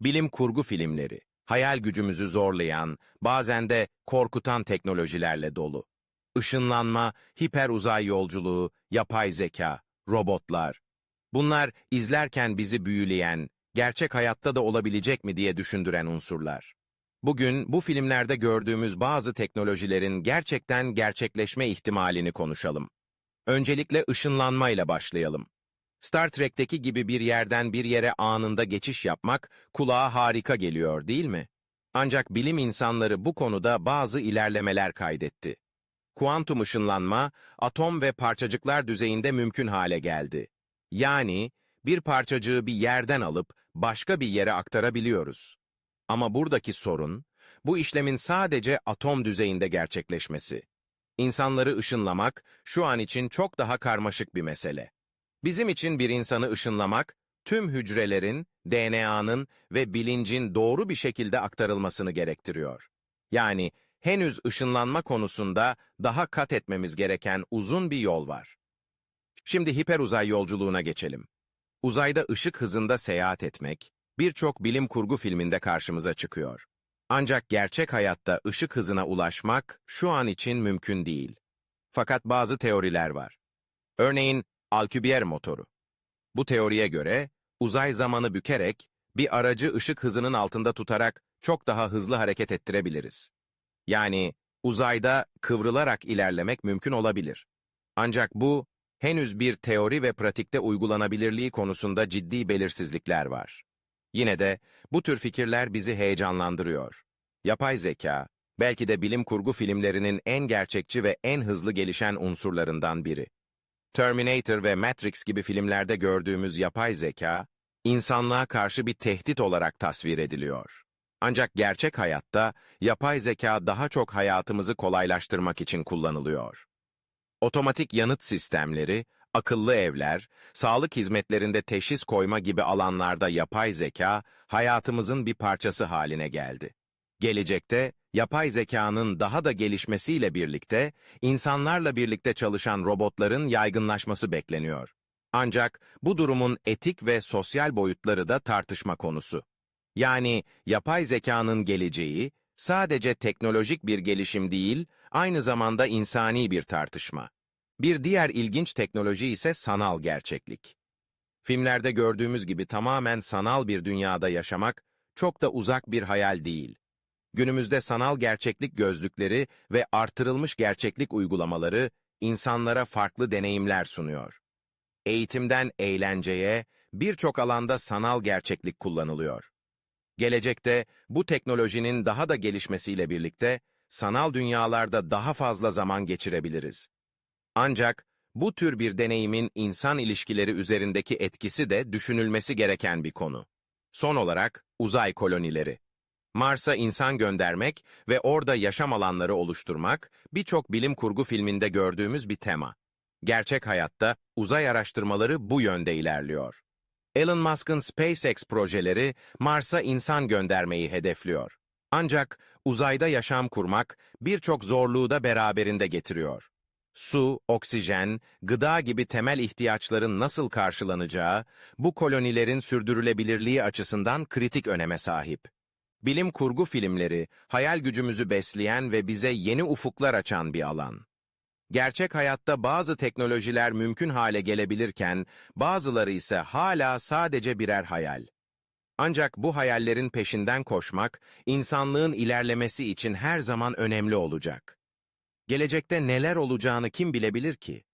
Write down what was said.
bilim kurgu filmleri, hayal gücümüzü zorlayan, bazen de korkutan teknolojilerle dolu. Işınlanma, hiper uzay yolculuğu, yapay zeka, robotlar. Bunlar izlerken bizi büyüleyen, gerçek hayatta da olabilecek mi diye düşündüren unsurlar. Bugün bu filmlerde gördüğümüz bazı teknolojilerin gerçekten gerçekleşme ihtimalini konuşalım. Öncelikle ışınlanma ile başlayalım. Star Trek'teki gibi bir yerden bir yere anında geçiş yapmak kulağa harika geliyor değil mi? Ancak bilim insanları bu konuda bazı ilerlemeler kaydetti. Kuantum ışınlanma, atom ve parçacıklar düzeyinde mümkün hale geldi. Yani bir parçacığı bir yerden alıp başka bir yere aktarabiliyoruz. Ama buradaki sorun, bu işlemin sadece atom düzeyinde gerçekleşmesi. İnsanları ışınlamak şu an için çok daha karmaşık bir mesele. Bizim için bir insanı ışınlamak, tüm hücrelerin, DNA'nın ve bilincin doğru bir şekilde aktarılmasını gerektiriyor. Yani henüz ışınlanma konusunda daha kat etmemiz gereken uzun bir yol var. Şimdi hiperuzay yolculuğuna geçelim. Uzayda ışık hızında seyahat etmek, birçok bilim kurgu filminde karşımıza çıkıyor. Ancak gerçek hayatta ışık hızına ulaşmak şu an için mümkün değil. Fakat bazı teoriler var. Örneğin Alcubierre motoru. Bu teoriye göre uzay zamanı bükerek bir aracı ışık hızının altında tutarak çok daha hızlı hareket ettirebiliriz. Yani uzayda kıvrılarak ilerlemek mümkün olabilir. Ancak bu henüz bir teori ve pratikte uygulanabilirliği konusunda ciddi belirsizlikler var. Yine de bu tür fikirler bizi heyecanlandırıyor. Yapay zeka, belki de bilim kurgu filmlerinin en gerçekçi ve en hızlı gelişen unsurlarından biri. Terminator ve Matrix gibi filmlerde gördüğümüz yapay zeka, insanlığa karşı bir tehdit olarak tasvir ediliyor. Ancak gerçek hayatta yapay zeka daha çok hayatımızı kolaylaştırmak için kullanılıyor. Otomatik yanıt sistemleri, akıllı evler, sağlık hizmetlerinde teşhis koyma gibi alanlarda yapay zeka hayatımızın bir parçası haline geldi. Gelecekte yapay zekanın daha da gelişmesiyle birlikte insanlarla birlikte çalışan robotların yaygınlaşması bekleniyor. Ancak bu durumun etik ve sosyal boyutları da tartışma konusu. Yani yapay zekanın geleceği sadece teknolojik bir gelişim değil, aynı zamanda insani bir tartışma. Bir diğer ilginç teknoloji ise sanal gerçeklik. Filmlerde gördüğümüz gibi tamamen sanal bir dünyada yaşamak çok da uzak bir hayal değil. Günümüzde sanal gerçeklik gözlükleri ve artırılmış gerçeklik uygulamaları insanlara farklı deneyimler sunuyor. Eğitimden eğlenceye birçok alanda sanal gerçeklik kullanılıyor. Gelecekte bu teknolojinin daha da gelişmesiyle birlikte sanal dünyalarda daha fazla zaman geçirebiliriz. Ancak bu tür bir deneyimin insan ilişkileri üzerindeki etkisi de düşünülmesi gereken bir konu. Son olarak uzay kolonileri. Mars'a insan göndermek ve orada yaşam alanları oluşturmak birçok bilim kurgu filminde gördüğümüz bir tema. Gerçek hayatta uzay araştırmaları bu yönde ilerliyor. Elon Musk'ın SpaceX projeleri Mars'a insan göndermeyi hedefliyor. Ancak uzayda yaşam kurmak birçok zorluğu da beraberinde getiriyor. Su, oksijen, gıda gibi temel ihtiyaçların nasıl karşılanacağı, bu kolonilerin sürdürülebilirliği açısından kritik öneme sahip. Bilim kurgu filmleri, hayal gücümüzü besleyen ve bize yeni ufuklar açan bir alan. Gerçek hayatta bazı teknolojiler mümkün hale gelebilirken, bazıları ise hala sadece birer hayal. Ancak bu hayallerin peşinden koşmak, insanlığın ilerlemesi için her zaman önemli olacak. Gelecekte neler olacağını kim bilebilir ki?